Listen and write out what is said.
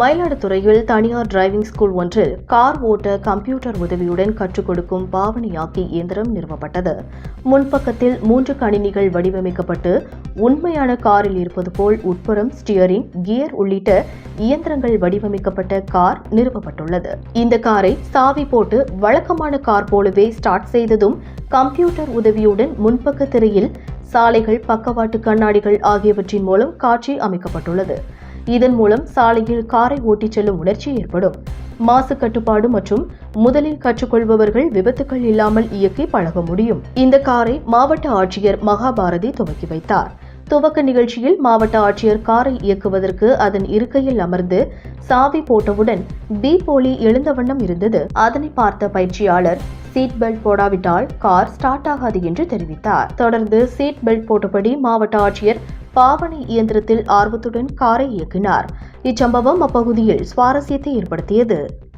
மயிலாடுதுறையில் தனியார் driving school ஒன்றில் கார் ஓட்ட கம்ப்யூட்டர் உதவியுடன் கற்றுக் கொடுக்கும் பாவனையாக்கி இயந்திரம் நிறுவப்பட்டது. முன்பக்கத்தில் மூன்று கணினிகள் வடிவமைக்கப்பட்டு உண்மையான காரில் இருப்பது போல் உட்புறம் ஸ்டியரிங் கியர் உள்ளிட்ட இயந்திரங்கள் வடிவமைக்கப்பட்ட கார் நிறுவப்பட்டுள்ளது. இந்த காரை சாவி போட்டு வழக்கமான கார் போலவே ஸ்டார்ட் செய்ததும் கம்ப்யூட்டர் உதவியுடன் முன்பக்க திரையில் சாலைகள் பக்கவாட்டு கண்ணாடிகள் ஆகியவற்றின் மூலம் காட்சி அமைக்கப்பட்டுள்ளது. இதன் மூலம் சாலையில் காரை ஓட்டிச் செல்லும் உணர்ச்சி ஏற்படும். மாசு கட்டுப்பாடு மற்றும் முதலில் கற்றுக்கொள்பவர்கள் விபத்துகள் இல்லாமல் இயக்கி பழக முடியும். இந்த காரை மாவட்ட ஆட்சியர் மகாபாரதி துவக்கி வைத்தார். துவக்க நிகழ்ச்சியில் மாவட்ட ஆட்சியர் காரை இயக்குவதற்கு அதன் இருக்கையில் அமர்ந்து சாவி போட்டவுடன் பி போலி எழுந்த வண்ணம் இருந்தது. அதனை பார்த்த பயிற்சியாளர் சீட் பெல்ட் போடாவிட்டால் கார் ஸ்டார்ட் ஆகாது என்று தெரிவித்தார். தொடர்ந்து சீட் பெல்ட் போட்டபடி மாவட்ட ஆட்சியர் பாவனை இயந்திரத்தில் ஆர்வத்துடன் காரை இயக்கினார். இச்சம்பவம் அப்பகுதியில் சுவாரஸ்யத்தை ஏற்படுத்தியது.